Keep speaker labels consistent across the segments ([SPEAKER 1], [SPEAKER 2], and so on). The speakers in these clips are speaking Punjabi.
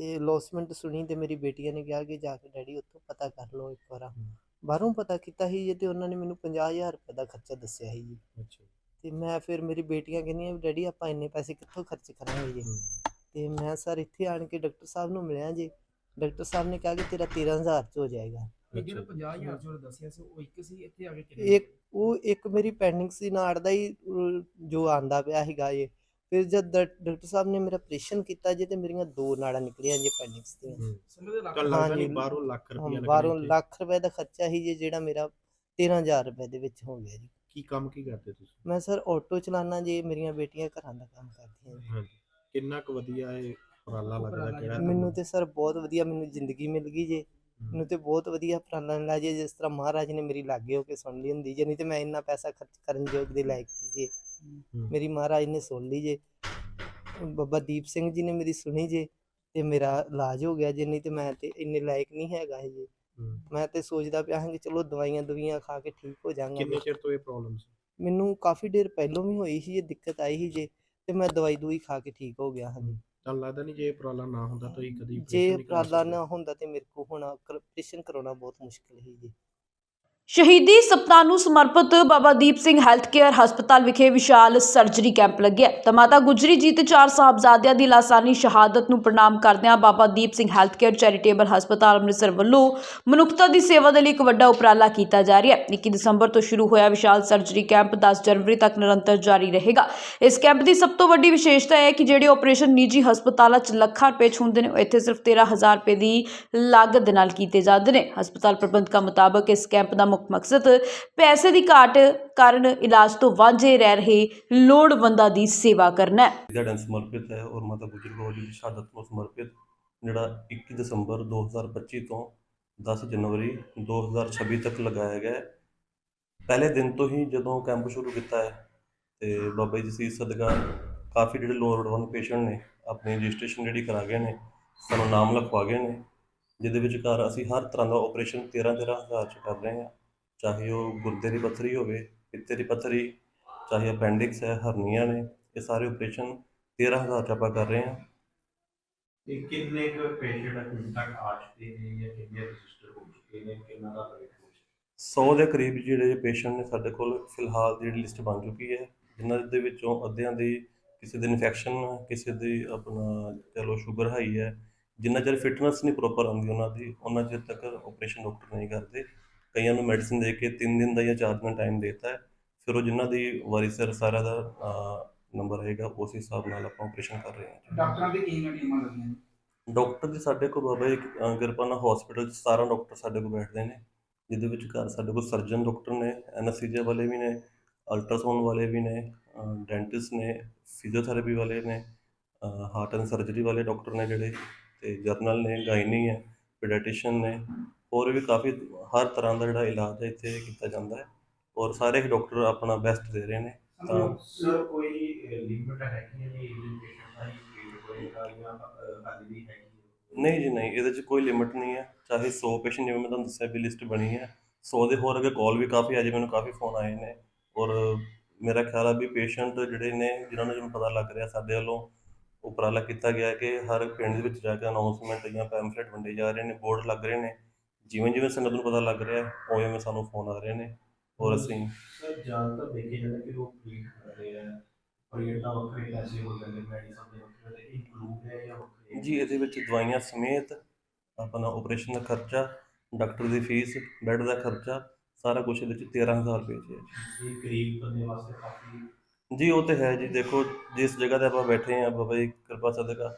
[SPEAKER 1] ਤੇ ਲੌਸਮੈਂਟ ਸੁਣੀ ਤੇ ਮੇਰੀ ਬੇਟੀਆਂ ਨੇ ਕਿਹਾ ਕਿ ਜਾ ਕੇ ਡੈਡੀ ਉੱਥੋਂ ਪਤਾ ਕਰ ਲਓ ਇੱਕ ਵਾਰ। ਬਾਹਰੋਂ ਪਤਾ ਕੀਤਾ ਸੀ ਜੀ ਤੇ ਉਹਨਾਂ ਨੇ ਮੈਨੂੰ 50000 ਰੁਪਏ ਦਾ ਖਰਚਾ ਦੱਸਿਆ ਸੀ ਜੀ।
[SPEAKER 2] ਅੱਛਾ
[SPEAKER 1] ਤੇ ਮੈਂ ਫਿਰ ਮੇਰੀ ਬੇਟੀਆਂ ਕਹਿੰਦੀਆਂ ਵੀ ਡੈਡੀ ਆਪਾਂ ਇੰਨੇ ਪੈਸੇ ਕਿੱਥੋਂ ਖਰਚ ਕਰਾਂਗੇ ਜੀ। ਤੇ ਮੈਂ ਸਰ ਇੱਥੇ ਆਣ ਕੇ ਡਾਕਟਰ ਸਾਹਿਬ ਨੂੰ ਮਿਲਿਆ ਜੀ। ਡਾਕਟਰ ਸਾਹਿਬ ਨੇ ਕਿਹਾ ਕਿ ਤੇਰਾ 13000 ਚ ਹੋ ਜਾਏਗਾ।
[SPEAKER 3] ਜਿਹੜਾ 50000 ਜੋ ਦੱਸਿਆ ਸੀ ਉਹ ਇੱਕ ਸੀ ਇੱਥੇ ਆ ਕੇ ਕਿੰਨੇ
[SPEAKER 1] ਇੱਕ ਉਹ ਇੱਕ ਮੇਰੀ ਪੈਂਡਿੰਗ ਸੀ ਨਾੜ ਦਾ ਹੀ ਜੋ ਆਂਦਾ ਪਿਆ ਸੀਗਾ ਇਹ। ਫਿਰ ਜਦ ਡਾਕਟਰ ਸਾਹਿਬ ਨੇ ਮੇਰਾ ਆਪਰੇਸ਼ਨ ਕੀਤਾ ਜੀ ਤੇ ਮੇਰੀਆਂ ਦੋ ਨਾੜਾਂ ਨਿਕਲੀਆਂ ਜੀ ਪੈਂਡਿੰਗਸ ਦੀਆਂ।
[SPEAKER 2] ਹੂੰ।
[SPEAKER 1] ਹਾਂਜੀ।
[SPEAKER 2] ਨਹੀਂ ਬਾਹਰੋਂ ਲੱਖ
[SPEAKER 1] ਹਾਂ, ਰੁਪਏ ਦਾ ਖਰਚਾ ਸੀ ਜੀ ਜਿਹੜਾ ਮੇਰਾ 13000 ਰੁਪਏ ਦੇ ਵਿੱਚ ਹੋ ਗਿਆ ਜੀ।
[SPEAKER 2] ਕੀ ਕੰਮ ਕੀ ਕਰਦੇ ਤੁਸੀਂ?
[SPEAKER 1] ਮੈਂ ਸਰ ਆਟੋ ਚਲਾਉਣਾ ਜੀ ਮੇਰੀਆਂ ਬੇਟੀਆਂ ਘਰਾਂ ਦਾ ਕੰਮ ਕਰਦੀਆਂ ਜੀ।
[SPEAKER 2] ਹਾਂਜੀ। ਕਿੰਨਾ ਕੁ ਵਧੀਆ ਇਹ ਉਪਰਾਲਾ ਲੱਗਦਾ ਕਿਹੜਾ
[SPEAKER 1] ਮੈਨੂੰ ਤੇ ਸਰ ਬਹੁਤ ਵਧੀਆ ਮੈਨੂੰ ਜ਼ਿੰਦਗੀ ਮਿਲ ਗਈ ਜੇ। ਮੈਨੂੰ ਤੇ ਬਹੁਤ ਵਧੀਆ ਉਪਰਾਲਾ ਮਿਲਿਆ ਜੇ ਜਿਸ ਤਰ੍ਹਾਂ ਮਹਾਰਾਜ ਨੇ ਮੇਰੀ ਲਾਗੇ ਹੋ ਕੇ ਸੁਣ ਲਈ ਹੁੰਦੀ ਜੇ ਨਹੀਂ ਤੇ ਮੈਂ ਇੰਨਾ ਪੈਸਾ ਖਰਚ ਕਰਨ ਯੋਗ ਦੇ ਲਾਇਕ
[SPEAKER 2] ਹੂੰ।
[SPEAKER 1] ਮੇਰੀ ਮਹਾਰਾਜ ਨੇ ਸੁਣ ਲਈ ਜੇ। ਬਾਬਾ ਦੀਪ ਸਿੰਘ ਜੀ ਨੇ ਮੇਰੀ ਸੁਣੀ ਜੇ ਤੇ ਮੇਰਾ ਇਲਾਜ ਹੋ ਗਿਆ ਜੇ ਨਹੀਂ ਤੇ ਮੈਂ ਤੇ ਇੰਨੇ ਲਾਇਕ ਨਹੀਂ ਹੈਗਾ ਜੀ। ਮੈਂ ਤੇ ਸੋਚਦਾ ਪਿਆ ਹਾਂ ਕਿ ਚਲੋ ਦਵਾਈਆਂ ਦਵਾਈਆਂ ਖਾ ਕੇ ਠੀਕ ਹੋ ਜਾਵਾਂਗਾ।
[SPEAKER 2] ਕਿੰਨੇ ਚਿਰ ਤੋਂ ਇਹ ਪ੍ਰੋਬਲਮ ਸੀ?
[SPEAKER 1] ਮੈਨੂੰ ਕਾਫੀ ਦੇਰ ਪਹਿਲਾਂ ਵੀ ਹੋਈ ਸੀ ਇਹ ਦਿੱਕਤ ਆਈ ਸੀ ਜੇ ਤੇ ਮੈਂ ਦਵਾਈ ਦੂਈ ਖਾ ਕੇ ਠੀਕ ਹੋ ਗਿਆ ਹਾਂ ਜੀ।
[SPEAKER 2] ਤਾਂ ਲੱਗਦਾ ਨਹੀਂ ਜੇ ਇਹ ਉਪਰਾਲਾ ਨਾ ਹੁੰਦਾ ਤਾਂ ਇਹ ਕਦੀ
[SPEAKER 1] ਜੇ
[SPEAKER 2] ਸਕਦੇ।
[SPEAKER 1] ਨਾ ਹੁੰਦਾ ਤੇ ਮੇਰੇ ਕੋ ਹੁਣ ਆਪਰੇਸ਼ਨ ਕਰਾਉਣਾ ਬਹੁਤ ਮੁਸ਼ਕਿਲ ਸੀ ਜੀ।
[SPEAKER 4] ਸ਼ਹੀਦੀ ਸਪਤਾਹ ਨੂੰ ਸਮਰਪਿਤ ਬਾਬਾ ਦੀਪ ਸਿੰਘ ਹੈਲਥ ਕੇਅਰ ਹਸਪਤਾਲ ਵਿਖੇ ਵਿਸ਼ਾਲ ਸਰਜਰੀ ਕੈਂਪ ਲੱਗਿਆ ਤਾਂ ਮਾਤਾ ਗੁਜਰੀ ਜੀ ਤੇ ਚਾਰ ਸਾਹਿਬਜ਼ਾਦਿਆਂ ਦੀ ਲਾਸਾਨੀ ਸ਼ਹਾਦਤ ਨੂੰ ਪ੍ਰਣਾਮ ਕਰਦਿਆਂ Baba Deep Singh health care charitable ਹਸਪਤਾਲ ਅੰਮ੍ਰਿਤਸਰ ਵੱਲੋਂ ਮਨੁੱਖਤਾ ਦੀ ਸੇਵਾ ਦੇ ਲਈ ਇੱਕ ਵੱਡਾ ਉਪਰਾਲਾ ਕੀਤਾ ਜਾ ਰਿਹਾ ਹੈ। 21 ਦਸੰਬਰ ਤੋਂ ਸ਼ੁਰੂ ਹੋਇਆ ਵਿਸ਼ਾਲ ਸਰਜਰੀ ਕੈਂਪ 10 ਜਨਵਰੀ ਤੱਕ ਨਿਰੰਤਰ ਜਾਰੀ ਰਹੇਗਾ। ਇਸ ਕੈਂਪ ਦੀ ਸਭ ਤੋਂ ਵੱਡੀ ਵਿਸ਼ੇਸ਼ਤਾ ਇਹ ਹੈ ਕਿ ਜਿਹੜੇ ਆਪਰੇਸ਼ਨ ਨਿੱਜੀ ਹਸਪਤਾਲਾਂ 'ਚ ਲੱਖਾਂ ਰੁਪਏ 'ਚ ਹੁੰਦੇ ਨੇ, ਉਹ ਇੱਥੇ ਸਿਰਫ 13000 ਰੁਪਏ ਦੀ ਲਾਗਤ ਦੇ ਨਾਲ ਕੀਤੇ ਜਾਂਦੇ ਨੇ। ਹਸਪਤਾਲ ਪ੍ਰਬੰਧਕਾਂ ਮੁਤਾਬਕ ਇਸ ਕੈਂਪ ਦਾ ਮੁੱਖ ਮਕਸਦ ਪੈਸੇ ਦੀ ਘਾਟ ਕਾਰਨ ਇਲਾਜ ਤੋਂ ਵਾਂਝੇ ਰਹਿ ਰਹੇ ਲੋੜਵੰਦਾਂ ਦੀ ਸੇਵਾ ਕਰਨਾ ਹੈ।
[SPEAKER 5] ਦਿਹਾੜਿਆਂ ਸਮਰਪਿਤ ਹੈ ਔਰ ਮਾਤਾ ਗੁਜਰ ਕੌਰ ਜੀ ਦੀ ਸ਼ਹਾਦਤ ਨੂੰ ਸਮਰਪਿਤ, ਜਿਹੜਾ 21 ਦਸੰਬਰ 2025 ਤੋਂ 10 ਜਨਵਰੀ 2026 ਤੱਕ ਲਗਾਇਆ ਗਿਆ ਹੈ। ਪਹਿਲੇ ਦਿਨ ਤੋਂ ਹੀ ਜਦੋਂ ਕੈਂਪ ਸ਼ੁਰੂ ਕੀਤਾ ਹੈ ਤੇ ਬਾਬਾ ਜੀ ਦੀ ਸਦਕਾ ਕਾਫੀ ਜਿਹੜੇ ਲੋੜਵੰਦ ਪੇਸ਼ੈਂਟ ਨੇ, ਆਪਣੀ ਰਜਿਸਟ੍ਰੇਸ਼ਨ ਜਿਹੜੀ ਕਰਾ ਗਏ ਨੇ, ਸਾਨੂੰ ਨਾਮ ਲਿਖਵਾ ਗਏ ਨੇ, ਜਿਹਦੇ ਵਿੱਚ ਘਰ ਅਸੀਂ ਹਰ ਤਰ੍ਹਾਂ ਦਾ ਆਪਰੇਸ਼ਨ 13 13 ਹਜ਼ਾਰ ਚ ਕਰ ਰਹੇ ਹਾਂ। ਚਾਹੇ ਉਹ ਗੁਰਦੇ ਦੀ ਪੱਥਰੀ ਹੋਵੇ ਪਿੱਤੇ ਦੀ ਪੱਥਰੀ ਚਾਹੇ ਅਪੈਂਡਿਕਸ ਹੈ ਹਰਨੀਆਂ ਨੇ ਇਹ ਸਾਰੇ ਆਪਰੇਸ਼ਨ 13000 ਚ ਆਪਾਂ ਕਰ ਰਹੇ ਹਾਂ।
[SPEAKER 6] ਤੇ ਕਿੰਨੇ ਕੁ ਪੇਸ਼ੈਂਟ ਹੁਣ ਤੱਕ ਆ ਚੁੱਕੇ ਨੇ ਜਾਂ ਕਿੰਨੇ ਰਜਿਸਟਰ ਹੋ ਚੁੱਕੇ ਨੇ ਕਿੰਨਾ ਦਾ ਰੇਟ ਹੋ ਚੁੱਕਾ?
[SPEAKER 5] 100 ਦੇ ਕਰੀਬ ਜਿਹੜੇ ਪੇਸ਼ੈਂਟ ਨੇ ਸਾਡੇ ਕੋਲ ਫਿਲਹਾਲ ਜਿਹੜੀ ਲਿਸਟ ਬਣ ਚੁੱਕੀ ਹੈ ਜਿਨ੍ਹਾਂ ਦੇ ਵਿੱਚੋਂ ਅੱਧਿਆਂ ਦੀ ਕਿਸੇ ਦੀ ਇਨਫੈਕਸ਼ਨ ਕਿਸੇ ਦੀ ਆਪਣਾ ਚਲੋ ਸ਼ੂਗਰ ਹਾਈ ਹੈ ਜਿੰਨਾ ਚਿਰ ਫਿਟਨੈਸ ਨਹੀਂ ਪ੍ਰੋਪਰ ਆਉਂਦੀ ਉਹਨਾਂ ਦੀ ਉਹਨਾਂ ਚਿਰ ਤੱਕ ਆਪਰੇਸ਼ਨ ਡਾਕਟਰ ਨਹੀਂ ਕਰਦੇ। ਕਈਆਂ ਨੂੰ ਮੈਡੀਸਿਨ ਦੇ ਕੇ 3 ਦਿਨ ਦਾ ਜਾਂ 4 ਦਿਨ ਟਾਈਮ ਦੇਤਾ ਹੈ। ਫਿਰ ਉਹ ਜਿਨ੍ਹਾਂ ਦੀ ਵਾਰੀ ਸਿਰ ਸਾਰਾ ਦਾ ਨੰਬਰ ਰਹੇਗਾ ਉਸ ਹਿਸਾਬ ਨਾਲ ਆਪਾਂ ਆਪਰੇਸ਼ਨ ਕਰ ਰਹੇ ਹਾਂ
[SPEAKER 3] ਡਾਕਟਰਾਂ ਦੀ ਕਿੰਨੀਆਂ ਟੀਮਾਂ ਲੱਗੀਆਂ ਨੇ
[SPEAKER 5] ਡਾਕਟਰ ਦੀ ਸਾਡੇ ਕੋਲ ਬਾਬਾ ਜੀ ਕਿਰਪਾਨਾ ਹਸਪੀਟਲ 'ਚ 17 ਡਾਕਟਰ ਸਾਡੇ ਕੋਲ ਬੈਠਦੇ ਨੇ ਜਿਹਦੇ ਵਿੱਚ ਘਰ ਸਾਡੇ ਕੋਲ ਸਰਜਨ ਡਾਕਟਰ ਨੇ ਐਨਐਸਸੀਜੇ ਵਾਲੇ ਵੀ ਨੇ ਅਲਟਰਾਸਾਊਂਡ ਵਾਲੇ ਵੀ ਨੇ ਡੈਂਟਿਸਟ ਨੇ ਫਿਜ਼ੀਓਥੈਰੇਪੀ ਵਾਲੇ ਨੇ ਹਾਰਟ ਐਂਡ ਸਰਜਰੀ ਵਾਲੇ ਡਾਕਟਰ ਨੇ ਜਿਹੜੇ ਤੇ ਜਰਨਲ ਨੇ ਗਾਇਨੀ ਹੈ ਪੀਡੀਆਟ੍ਰੀਸ਼ੀਅਨ ਨੇ ਹੋਰ ਵੀ ਕਾਫੀ ਹਰ ਤਰ੍ਹਾਂ ਦਾ ਜਿਹੜਾ ਇਲਾਜ ਹੈ ਇੱਥੇ ਕੀਤਾ ਜਾਂਦਾ ਹੈ ਔਰ ਸਾਰੇ ਹੀ ਡਾਕਟਰ ਆਪਣਾ ਬੈਸਟ ਦੇ ਰਹੇ ਨੇ। ਤਾਂ
[SPEAKER 6] ਸਰ ਕੋਈ ਲਿਮਿਟ ਹੈ ਕਿ ਇਹ ਪੇਸ਼ੈਂਟ ਦਾ ਹੀ ਜਾਂ ਹਾਲੇ ਵੀ ਹੈ?
[SPEAKER 5] ਨਹੀਂ ਜੀ ਨਹੀਂ ਇਹਦੇ 'ਚ ਕੋਈ ਲਿਮਿਟ ਨਹੀਂ ਹੈ। ਚਾਹੇ 100 ਪੇਸ਼ੈਂਟ ਜਿਵੇਂ ਮੈਂ ਤੁਹਾਨੂੰ ਦੱਸਿਆ ਵੀ ਲਿਸਟ ਬਣੀ ਹੈ 100 ਦੇ ਹੋਰ ਅੱਗੇ ਕਾਲ ਵੀ ਕਾਫੀ ਆ ਜੀ ਮੈਨੂੰ ਕਾਫੀ ਫੋਨ ਆਏ ਨੇ। ਔਰ ਮੇਰਾ ਖਿਆਲ ਆ ਵੀ ਪੇਸ਼ੈਂਟ ਜਿਹੜੇ ਨੇ ਜਿਨ੍ਹਾਂ ਨੂੰ ਜਿਵੇਂ ਪਤਾ ਲੱਗ ਰਿਹਾ ਸਾਡੇ ਵੱਲੋਂ ਉਪਰਾਲਾ ਕੀਤਾ ਗਿਆ ਕਿ ਹਰ ਪਿੰਡ ਦੇ ਵਿੱਚ ਜਾ ਕੇ ਅਨਾਉਂਸਮੈਂਟ ਜਾਂ ਪੈਂਫਲੇਟ ਵੰਡੇ ਜਾ ਰਹੇ ਨੇ ਬੋਰਡ ਲੱਗ ਰਹੇ ਨੇ। ਜਿਵੇਂ ਜਿਵੇਂ ਸੰਗਤ ਨੂੰ ਪਤਾ ਲੱਗ ਰਿਹਾ ਉਵੇਂ ਉਵੇਂ ਸਾਨੂੰ ਫੋਨ ਆ ਰਹੇ ਨੇ। ਔਰ ਅਸੀਂ
[SPEAKER 6] ਸਰ ਜ਼ਿਆਦਾਤਰ ਦੇਖੇ ਜਾਂਦਾ ਕਿ ਉਹ ਟ੍ਰੀਟ ਕਰਦੇ ਆ। ਰੇਟ ਦਾ ਵੱਖਰੇ ਪੈਸੇ ਹੋ ਜਾਂਦੇ ਮੈਡੀਸਨ ਦੇ ਵੱਖਰੇ ਤੇ ਇਨਕਲੂਡ ਹੈ ਜਾਂ ਵੱਖਰੇ
[SPEAKER 5] ਜੀ ਇਹਦੇ ਵਿੱਚ ਦਵਾਈਆਂ ਸਮੇਤ ਆਪਣਾ ਆਪਰੇਸ਼ਨ ਦਾ ਖਰਚਾ ਡਾਕਟਰ ਦੀ ਫੀਸ ਬੈੱਡ ਦਾ ਖਰਚਾ ਸਾਰਾ ਕੁਝ ਇਹਦੇ ਵਿੱਚ 13000 ਰੁਪਏ 'ਚ ਹੈ। ਜੀ
[SPEAKER 6] ਗਰੀਬ ਬੰਦੇ ਵਾਸਤੇ ਕਾਫੀ
[SPEAKER 5] ਜੀ ਉਹ ਤੇ ਹੈ ਜੀ। ਦੇਖੋ ਜਿਸ ਜਗ੍ਹਾ ਤੇ ਆਪਾਂ ਬੈਠੇ ਹਾਂ ਬਾਬਾ ਜੀ ਕਿਰਪਾ ਸਦਕਾ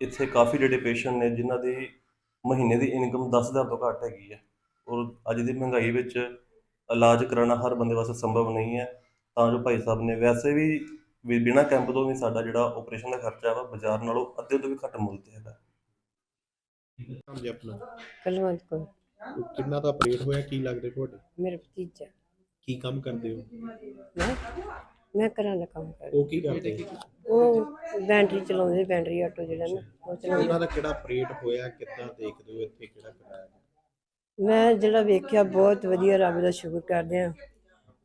[SPEAKER 5] ਇੱਥੇ ਕਾਫੀ ਜਿਹੜੇ ਪੇਸ਼ੈਂਟ ਨੇ ਜਿਨ੍ਹਾਂ ਦੀ ਮਹੀਨੇ ਦੀ ਇਨਕਮ 10000 ਤੋਂ ਘੱਟ ਹੈਗੀ ਹੈ ਔਰ ਅੱਜ ਦੀ ਮਹਿੰਗਾਈ ਵਿੱਚ ਇਲਾਜ ਕਰਾਉਣਾ ਹਰ ਬੰਦੇ ਵਾਸਤੇ ਸੰਭਵ ਨਹੀਂ ਹੈ। ਤਾਂ ਜੋ ਭਾਈ ਸਾਹਿਬ ਨੇ ਵੈਸੇ ਵੀ ਵੀ ਬਿਨਾਂ ਕੈਂਪ ਤੋਂ ਵੀ ਸਾਡਾ ਜਿਹੜਾ ਆਪਰੇਸ਼ਨ ਦਾ ਖਰਚਾ ਵਾ ਬਾਜ਼ਾਰ ਨਾਲੋਂ ਅੱਧੇ ਤੋਂ ਵੀ ਘੱਟ ਮੁੱਲ ਤੇ ਹੈਗਾ।
[SPEAKER 2] ਜੀ ਆਪਣਾ।
[SPEAKER 7] ਕਲਵੰਤ ਕੌਰ।
[SPEAKER 2] ਉਹ ਕਿੰਨਾ ਦਾ ਆਪਰੇਟ ਹੋਇਆ ਕੀ ਲੱਗਦੇ ਤੁਹਾਡੇ?
[SPEAKER 7] ਮੇਰਾ ਭਤੀਜਾ।
[SPEAKER 2] ਕੀ ਕੰਮ ਕਰਦੇ ਹੋ?
[SPEAKER 7] ਮੈਂ ਮੈਂ ਘਰਾਂ ਦਾ ਕੰਮ ਕਰਦੀ
[SPEAKER 2] ਉਹ ਕੀ ਕਰਦੇ? ਹੋ?
[SPEAKER 7] ਉਹ ਬੈਟਰੀ ਚਲਾਉਂਦੇ ਬੈਟਰੀ ਆਟੋ ਜਿਹੜਾ ਨਾ ਉਹ ਚਲਾਉਂਦੇ
[SPEAKER 2] ਉਹਨਾਂ ਦਾ ਕਿਹੜਾ ਆਪਰੇਟ ਹੋਇਆ ਕਿੱਦਾਂ ਦੇਖਦੇ ਹੋ ਇੱਥੇ ਕਿਹੜਾ ਕਰਾਇਆ?
[SPEAKER 7] ਮੈਂ ਜਿਹੜਾ ਵੇਖਿਆ ਬਹੁਤ ਵਧੀਆ ਰੱਬ ਦਾ ਸ਼ੁਕਰ ਕਰਦੇ ਆ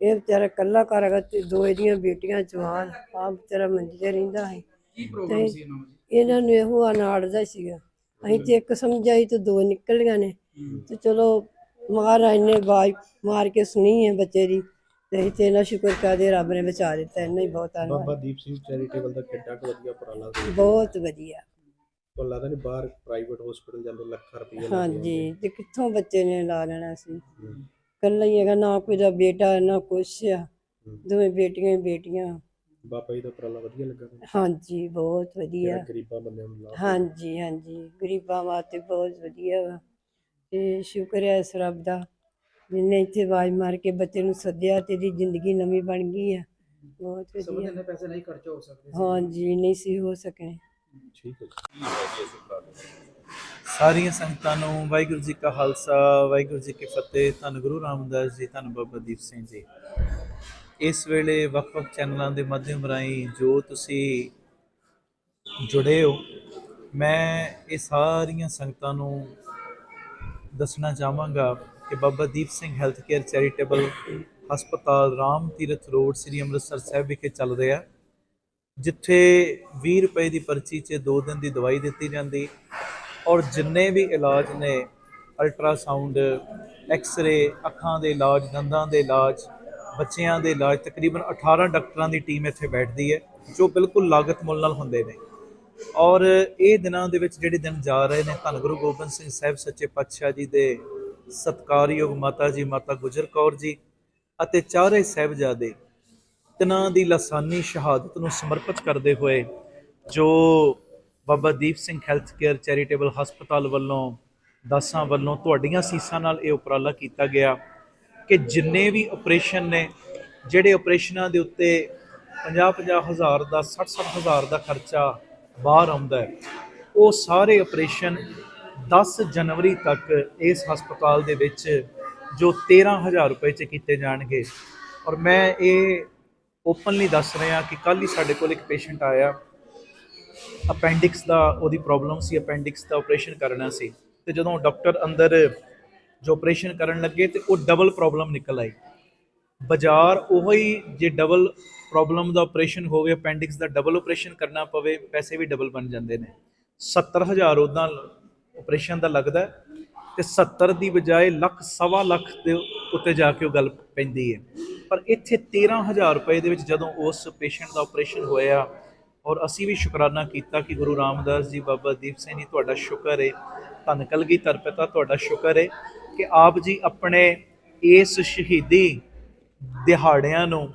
[SPEAKER 7] ਇਹ ਵਿਚਾਰਾ ਕੱਲਾ ਘਰ ਹੈਗਾ ਤੇ ਦੋ ਇਹਦੀਆਂ ਬੇਟੀਆਂ ਜਵਾਨ ਆਪ ਵਿਚਾਰਾ ਮੰਜੀ ਤੇ ਰਹਿੰਦਾ ਹੈ
[SPEAKER 3] ਕੀ ਪ੍ਰੋਬਲਮ ਸੀ ਇਹਨਾਂ ਨੂੰ ਜੀ?
[SPEAKER 7] ਇਹਨਾਂ ਨੂੰ ਇਹੋ ਅਨਾੜ ਦਾ ਸੀਗਾ। ਅਸੀਂ ਤੇ ਇੱਕ ਸਮਝਾਈ ਤੇ ਦੋ ਨਿਕਲੀਆਂ ਨੇ। ਤੇ ਚਲੋ ਮਹਾਰਾਜ ਨੇ ਆਵਾਜ਼ ਮਾਰ ਕੇ ਸੁਣੀ ਹੈ ਬੱਚੇ ਦੀ। ਤੇ ਅਸੀਂ ਤੇ ਇਹਨਾਂ ਸ਼ੁਕਰ ਕਰਦੇ ਰੱਬ ਨੇ ਬਚਾ ਦਿੱਤਾ ਇੰਨਾ ਹੀ ਬਹੁਤ
[SPEAKER 2] ਬਾਬਾ
[SPEAKER 7] ਧੰਨਵਾਦ
[SPEAKER 2] ਦੀਪ ਸਿੰਘ ਚੈਰੀਟੇਬਲ ਦਾ ਕਿੱਡਾ ਕੁ ਵਧੀਆ ਉਪਰਾਲਾ ਸੀ।
[SPEAKER 7] ਬਹੁਤ ਵਧੀਆ।
[SPEAKER 2] ਤੁਹਾਨੂੰ ਲੱਗਦਾ ਨਹੀਂ ਬਾਹਰ ਪ੍ਰਾਈਵੇਟ ਹਸਪੀਟਲ ਜਾਂਦੇ ਲੱਖਾਂ ਰੁਪਏ ਲੱਗ
[SPEAKER 7] ਹਾਂਜੀ ਤੇ ਕਿੱਥੋਂ ਬੱਚੇ ਨੇ ਲਾ ਲੈਣਾ ਸੀ? ਕੱਲਾ ਹੀ ਹੈਗਾ ਨਾ ਕੋਈ ਦਾ ਬੇਟਾ ਨਾ ਕੁਛ ਆ। ਦੋਵੇਂ ਬੇਟੀਆਂ ਹੀ ਬੇਟੀਆਂ।
[SPEAKER 2] ਬਾਬਾ ਜੀ ਦਾ ਉਪਰਾਲਾ ਵਧੀਆ ਲੱਗਾ ਤੁਹਾਨੂੰ?
[SPEAKER 7] ਹਾਂਜੀ ਬਹੁਤ ਵਧੀਆ।
[SPEAKER 2] ਗਰੀਬਾਂ ਬੰਦਿਆਂ ਨੂੰ ਲਾਭ
[SPEAKER 7] ਹਾਂਜੀ ਹਾਂਜੀ। ਗਰੀਬਾਂ ਵਾਸਤੇ ਬਹੁਤ ਵਧੀਆ ਵਾ। ਤੇ ਸ਼ੁਕਰ ਹੈ ਇਸ ਰੱਬ ਦਾ। ਜਿਨੇ ਇੱਥੇ ਆਵਾਜ਼ ਮਾਰ ਕੇ ਬੱਚੇ ਨੂੰ ਸੱਦਿਆ ਤੇ ਇਹਦੀ ਜ਼ਿੰਦਗੀ ਨਵੀਂ ਬਣ ਗਈ ਆ। ਬਹੁਤ
[SPEAKER 3] ਸਭ
[SPEAKER 7] ਵਧੀਆ।
[SPEAKER 3] ਇੰਨੇ ਪੈਸੇ ਨਹੀਂ ਖਰਚ ਹੋ ਸਕਦੇ ਸੀ।
[SPEAKER 7] ਹਾਂਜੀ ਨਹੀਂ ਸੀ ਹੋ ਸਕਣੇ।
[SPEAKER 2] ਠੀਕ ਹੈ ਜੀ। ਕੀ ਹੈ ਜੀ ਇਸ ਉਪਰਾਲੇ ਦਾ?
[SPEAKER 8] ਸਾਰੀਆਂ ਸੰਗਤਾਂ ਨੂੰ ਵਾਹਿਗੁਰੂ ਜੀ ਕਾ ਖਾਲਸਾ ਵਾਹਿਗੁਰੂ ਜੀ ਕੀ ਫਤਿਹ। ਧੰਨ ਗੁਰੂ ਰਾਮਦਾਸ ਜੀ ਧੰਨ ਬਾਬਾ ਦੀਪ ਸਿੰਘ ਜੀ। ਇਸ ਵੇਲੇ ਵੱਖ-ਵੱਖ ਚੈਨਲਾਂ ਦੇ ਮਾਧਿਅਮ ਰਾਹੀਂ ਜੋ ਤੁਸੀਂ ਜੁੜੇ ਹੋ ਮੈਂ ਇਹ ਸਾਰੀਆਂ ਸੰਗਤਾਂ ਨੂੰ ਦੱਸਣਾ ਚਾਹਾਂਗਾ ਕਿ Baba Deep Singh health care charitable ਹਸਪਤਾਲ ਰਾਮ ਤੀਰਥ ਰੋਡ ਸ੍ਰੀ ਅੰਮ੍ਰਿਤਸਰ ਸਾਹਿਬ ਵਿਖੇ ਚੱਲ ਰਿਹਾ ਜਿੱਥੇ 20 ਰੁਪਏ ਦੀ ਪਰਚੀ 'ਚ 2 ਦਿਨ ਦੀ ਦਵਾਈ ਦਿੱਤੀ ਜਾਂਦੀ ਔਰ ਜਿੰਨੇ ਵੀ ਇਲਾਜ ਨੇ ਅਲਟਰਾਸਾਊਂਡ ਐਕਸ-ਰੇ ਅੱਖਾਂ ਦੇ ਇਲਾਜ, ਦੰਦਾਂ ਦੇ ਇਲਾਜ, ਬੱਚਿਆਂ ਦੇ ਇਲਾਜ, ਤਕਰੀਬਨ 18 ਡਾਕਟਰਾਂ ਦੀ ਟੀਮ ਇੱਥੇ ਬੈਠਦੀ ਹੈ, ਜੋ ਬਿਲਕੁਲ ਲਾਗਤ ਮੁੱਲ ਨਾਲ ਹੁੰਦੇ ਨੇ। ਔਰ ਇਹ ਦਿਨਾਂ ਦੇ ਵਿੱਚ ਜਿਹੜੇ ਦਿਨ ਜਾ ਰਹੇ ਨੇ, ਧੰਨ ਗੁਰੂ ਗੋਬਿੰਦ ਸਿੰਘ ਸਾਹਿਬ, ਸੱਚੇ ਪਾਤਸ਼ਾਹ ਜੀ ਦੇ ਸਤਕਾਰਯੋਗ ਮਾਤਾ ਜੀ, ਮਾਤਾ ਗੁਜਰ ਕੌਰ ਜੀ ਅਤੇ ਚਾਰੇ ਸਾਹਿਬਜ਼ਾਦੇ ਤਿਨਾਂ ਦੀ ਲਸਾਨੀ ਸ਼ਹਾਦਤ ਨੂੰ ਸਮਰਪਿਤ ਕਰਦੇ ਹੋਏ ਜੋ Baba Deep Singh health care charitable ਹਸਪਤਾਲ ਵੱਲੋਂ, ਦਾਸਾਂ ਵੱਲੋਂ ਤੁਹਾਡੀਆਂ ਸੀਸਾਂ ਨਾਲ ਇਹ ਉਪਰਾਲਾ ਕੀਤਾ ਗਿਆ ਕਿ ਜਿੰਨੇ ਵੀ ਆਪਰੇਸ਼ਨ ਨੇ, ਜਿਹੜੇ ਆਪਰੇਸ਼ਨਾਂ ਦੇ ਉੱਤੇ 50-50 ਹਜ਼ਾਰ ਦਾ 60-60 ਹਜ਼ਾਰ ਦਾ ਖਰਚਾ ਬਾਹਰ ਆਉਂਦਾ ਹੈ, ਉਹ ਸਾਰੇ ਆਪਰੇਸ਼ਨ 10 ਜਨਵਰੀ ਤੱਕ ਇਸ ਹਸਪਤਾਲ ਦੇ ਵਿੱਚ ਜੋ 13000 ਰੁਪਏ ਚ ਕੀਤੇ ਜਾਣਗੇ। ਔਰ ਮੈਂ ਇਹ ਓਪਨਲੀ ਦੱਸ ਰਿਹਾ ਕਿ ਕੱਲ ਹੀ ਸਾਡੇ ਕੋਲ ਇੱਕ ਪੇਸ਼ੈਂਟ ਆਇਆ। ਅਪੈਂਡਿਕਸ ਦਾ, ਉਹਦੀ ਪ੍ਰੋਬਲਮ ਸੀ ਅਪੈਂਡਿਕਸ ਦਾ ਆਪਰੇਸ਼ਨ ਕਰਨਾ ਸੀ। ਤੇ ਜਦੋਂ ਡਾਕਟਰ ਅੰਦਰ ਜੋ ਆਪਰੇਸ਼ਨ ਕਰਨ ਲੱਗੇ ਤੇ ਉਹ ਡਬਲ ਪ੍ਰੋਬਲਮ ਨਿਕਲ ਆਈ। ਬਾਜ਼ਾਰ ਉਹੋ ਹੀ ਜੇ ਡਬਲ ਪ੍ਰੋਬਲਮ ਦਾ ਆਪਰੇਸ਼ਨ ਹੋਵੇ ਅਪੈਂਡਿਕਸ ਦਾ ਡਬਲ ਆਪਰੇਸ਼ਨ ਕਰਨਾ ਪਵੇ, ਪੈਸੇ ਵੀ ਡਬਲ ਬਣ ਜਾਂਦੇ ਨੇ। 70000 ਉਦਾਂ ਆਪਰੇਸ਼ਨ ਦਾ ਲੱਗਦਾ ਹੈ ਤੇ 70 ਦੀ ਬਜਾਏ ਲੱਖ, ਸਵਾ ਲੱਖ ਦੇ ਉੱਤੇ ਜਾ ਕੇ ਉਹ ਗੱਲ ਪੈਂਦੀ ਹੈ। ਪਰ ਇੱਥੇ 13000 ਰੁਪਏ ਦੇ ਵਿੱਚ ਜਦੋਂ ਉਸ ਪੇਸ਼ੈਂਟ ਦਾ ਆਪਰੇਸ਼ਨ ਹੋਇਆ ਔਰ ਅਸੀਂ ਵੀ ਸ਼ੁਕਰਾਨਾ ਕੀਤਾ ਕਿ ਗੁਰੂ ਰਾਮਦਾਸ ਜੀ, ਬਾਬਾ ਦੀਪ ਸਿੰਘ ਜੀ, ਤੁਹਾਡਾ ਸ਼ੁਕਰ ਹੈ। ਧੰਨ ਕਲਗੀਧਰ ਪਿਤਾ ਤੁਹਾਡਾ ਸ਼ੁਕਰ ਹੈ ਕਿ ਆਪ ਜੀ ਆਪਣੇ ਇਸ ਸ਼ਹੀਦੀ ਦਿਹਾੜਿਆਂ ਨੂੰ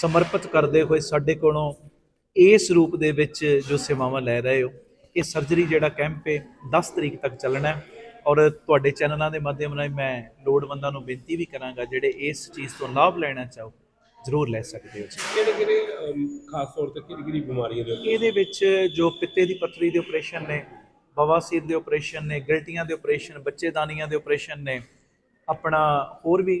[SPEAKER 8] ਸਮਰਪਿਤ ਕਰਦੇ ਹੋਏ ਸਾਡੇ ਕੋਲੋਂ ਇਸ ਰੂਪ ਦੇ ਵਿੱਚ ਜੋ ਸੇਵਾਵਾਂ ਲੈ ਰਹੇ ਹੋ। ਇਹ ਸਰਜਰੀ ਜਿਹੜਾ ਕੈਂਪ ਹੈ 10 ਤਰੀਕ ਤੱਕ ਚੱਲਣਾ ਹੈ। ਔਰ ਤੁਹਾਡੇ ਚੈਨਲਾਂ ਦੇ ਮਾਧਿਅਮ ਨਾਲ ਮੈਂ ਲੋੜਵੰਦਾਂ ਨੂੰ ਬੇਨਤੀ ਵੀ ਕਰਾਂਗਾ ਜਿਹੜੇ ਇਸ ਚੀਜ਼ ਤੋਂ ਲਾਭ ਲੈਣਾ ਚਾਹੋ ਜ਼ਰੂਰ ਲੈ ਸਕਦੇ ਹੋ ਜੀ।
[SPEAKER 2] ਕਿਹੜੇ ਕਿਹੜੇ ਖਾਸ ਤੌਰ ਤੇ ਕਿਹੜੀ ਕਿਹੜੀ ਬਿਮਾਰੀਆਂ ਦੇ
[SPEAKER 8] ਇਹਦੇ ਵਿੱਚ ਜੋ ਪਿੱਤੇ ਦੀ ਪੱਥਰੀ ਦੇ ਆਪਰੇਸ਼ਨ ਨੇ ਬਵਾਸੀਰ ਦੇ ਆਪਰੇਸ਼ਨ ਨੇ ਗਿਲਟੀਆਂ ਦੇ ਆਪਰੇਸ਼ਨ ਬੱਚੇਦਾਨੀਆਂ ਦੇ ਆਪਰੇਸ਼ਨ ਨੇ ਆਪਣਾ ਹੋਰ ਵੀ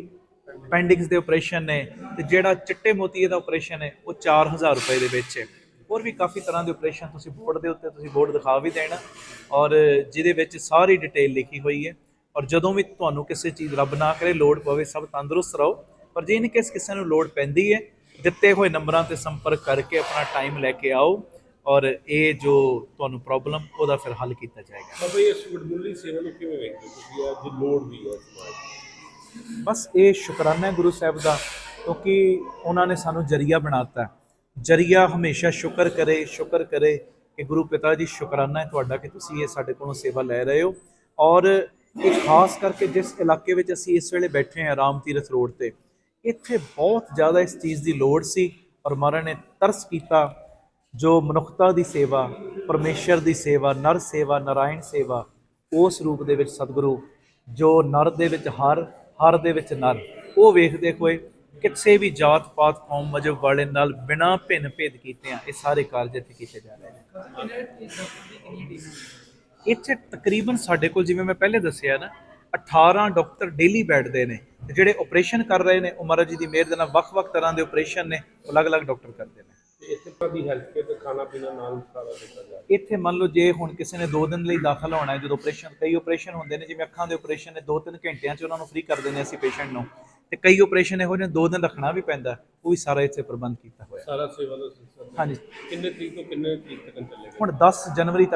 [SPEAKER 8] ਪੈਂਡਿੰਗਸ ਦੇ ਆਪਰੇਸ਼ਨ ਨੇ ਤੇ ਜਿਹੜਾ ਚਿੱਟੇ ਮੋਤੀਏ ਦਾ ਆਪਰੇਸ਼ਨ ਹੈ ਉਹ 4000 ਰੁਪਏ ਦੇ ਵਿੱਚ ਹੈ। ਹੋਰ ਵੀ ਕਾਫੀ ਤਰ੍ਹਾਂ ਦੇ ਆਪਰੇਸ਼ਨ ਤੁਸੀਂ ਬੋਰਡ ਦੇ ਉੱਤੇ ਤੁਸੀਂ ਬੋਰਡ ਦਿਖਾ ਵੀ ਦੇਣਾ ਔਰ ਜਿਹਦੇ ਵਿੱਚ ਸਾਰੀ ਡਿਟੇਲ ਲਿਖੀ ਹੋਈ ਹੈ ਔਰ ਜਦੋਂ ਵੀ ਤੁਹਾਨੂੰ ਕਿਸੇ ਚੀਜ਼ ਰੱਬ ਨਾ ਕਰੇ ਲੋੜ ਪਵੇ ਸਭ ਤੰਦਰੁਸਤ ਰਹੋ ਪਰ ਜੇ ਇਨ ਕੇਸ ਕਿਸੇ ਨੂੰ ਲੋੜ ਪੈਂਦੀ ਹੈ ਦਿੱਤੇ ਹੋਏ ਨੰਬਰਾਂ ਤੇ ਸੰਪਰਕ ਕਰਕੇ ਆਪਣਾ ਟਾਈਮ ਲੈ ਕੇ ਆਓ ਔਰ ਇਹ ਜੋ ਤੁਹਾਨੂੰ ਪ੍ਰੋਬਲਮ ਉਹਦਾ ਫਿਰ ਹੱਲ ਕੀਤਾ ਜਾਏਗਾ
[SPEAKER 2] ਬਾਬਾ ਇਸ ਵਡਮੁੱਲੀ ਸੇਵਾ ਨੂੰ ਕਿਵੇਂ ਵੇਖਦੇ? ਤੁਸੀਂ ਅੱਜ ਲੋੜ ਵੀ ਹੈ ਸਮਾਜ।
[SPEAKER 8] ਬਸ ਇਹ ਸ਼ੁਕਰਾਨਾ ਹੈ ਗੁਰੂ ਸਾਹਿਬ ਦਾ ਕਿਉਂਕਿ ਉਹਨਾਂ ਨੇ ਸਾਨੂੰ ਜਰੀਆ ਬਣਾਤਾ। ਜਰੀਆ ਹਮੇਸ਼ਾ ਸ਼ੁਕਰ ਕਰੇ ਸ਼ੁਕਰ ਕਰੇ ਕਿ ਗੁਰੂ ਪਿਤਾ ਜੀ, ਸ਼ੁਕਰਾਨਾ ਹੈ ਤੁਹਾਡਾ ਕਿ ਤੁਸੀਂ ਇਹ ਸਾਡੇ ਕੋਲੋਂ ਸੇਵਾ ਲੈ ਰਹੇ ਹੋ। ਔਰ ਇਹ ਖਾਸ ਕਰਕੇ ਜਿਸ ਇਲਾਕੇ ਵਿੱਚ ਅਸੀਂ ਇਸ ਵੇਲੇ ਬੈਠੇ ਹਾਂ, ਰਾਮ ਤੀਰਥ ਰੋਡ ਤੇ, ਇੱਥੇ ਬਹੁਤ ਜ਼ਿਆਦਾ ਇਸ ਚੀਜ਼ ਦੀ ਲੋੜ ਸੀ ਔਰ ਮਹਾਰਾਜ ਨੇ ਤਰਸ ਕੀਤਾ ਜੋ ਮਨੁੱਖਤਾ ਦੀ ਸੇਵਾ, ਪਰਮੇਸ਼ਰ ਦੀ ਸੇਵਾ, ਨਰ ਸੇਵਾ, ਨਾਰਾਇਣ ਸੇਵਾ, ਉਸ ਰੂਪ ਦੇ ਵਿੱਚ ਸਤਿਗੁਰੂ, ਜੋ ਨਰ ਦੇ ਵਿੱਚ ਹਰ ਹਰ ਦੇ ਵਿੱਚ ਨਰ, ਉਹ ਵੇਖਦੇ ਹੋਏ ਕਿਸੇ ਵੀ ਜਾਤ ਪਾਤ ਕੌਮ ਮਜਬ ਵਾਲੇ ਨਾਲ ਬਿਨਾਂ ਭਿੰਨ ਭੇਦ ਕੀਤੇ ਆ ਇਹ ਸਾਰੇ ਕਾਰਜ ਇੱਥੇ ਕੀਤੇ ਜਾ ਰਹੇ ਨੇ। ਇੱਥੇ ਤਕਰੀਬਨ ਸਾਡੇ ਕੋਲ ਜਿਵੇਂ ਮੈਂ ਪਹਿਲੇ ਦੱਸਿਆ ਨਾ 18 ਡਾਕਟਰ ਡੇਲੀ ਬੈਠਦੇ ਨੇ ਤੇ ਜਿਹੜੇ ਆਪਰੇਸ਼ਨ ਕਰ ਰਹੇ ਨੇ ਉਹ ਮਹਾਰਾਜ ਜੀ ਦੀ ਮਿਹਰ ਦੇ ਨਾਲ ਵੱਖ-ਵੱਖ ਤਰ੍ਹਾਂ ਦੇ ਆਪਰੇਸ਼ਨ ਨੇ ਉਹ ਅਲੱਗ-ਅਲੱਗ ਡਾਕਟਰ ਕਰਦੇ ਨੇ।
[SPEAKER 2] ਤੇ ਇੱਥੇ ਤਾਂ ਦੀ ਹੈਲਥ ਕੇਅਰ ਤੇ ਖਾਣਾ ਪੀਣਾ ਨਾਲ ਸਾਰਾ ਦਿੱਤਾ ਜਾ ਰਿਹਾ।
[SPEAKER 8] ਇੱਥੇ ਮੰਨ ਲਓ ਜੇ ਹੁਣ ਕਿਸੇ ਨੇ 2 ਦਿਨ ਲਈ ਦਾਖਲ ਹੋਣਾ ਹੈ ਜਦੋਂ ਆਪਰੇਸ਼ਨ ਕਈ ਆਪਰੇਸ਼ਨ ਹੁੰਦੇ ਨੇ ਜਿਵੇਂ ਅੱਖਾਂ ਦੇ ਆਪਰੇਸ਼ਨ ਨੇ 2-3 ਘੰਟਿਆਂ 'ਚ ਉਹਨਾਂ ਨੂੰ ਫ੍ਰੀ ਕਰ ਦਿੰਦੇ ਅਸੀਂ ਪੇਸ਼ੈਂਟ ਨੂੰ। ਤੇ ਕਈ ਆਪਰੇਸ਼ਨ ਇਹੋ ਜਿਹੇ 2 ਦਿਨ ਰੱਖਣਾ ਵੀ ਪੈਂਦਾ ਉਹ ਵੀ ਸਾਰਾ ਇੱਥੇ ਪ੍ਰਬੰਧ ਕੀਤਾ ਹੋਇਆ।
[SPEAKER 2] ਸਾਰਾ ਸੇਵਾ ਦਾ ਸਿਲਸਿਲਾ।
[SPEAKER 8] ਹਾਂਜੀ।
[SPEAKER 2] ਕਿੰਨੇ ਤਰੀਕ ਤੋਂ ਕਿੰਨੇ ਤਰੀਕ ਤੱਕ ਚੱਲੇਗਾ?
[SPEAKER 8] ਹੁਣ 10 ਜਨਵਰੀ ਤੱਕ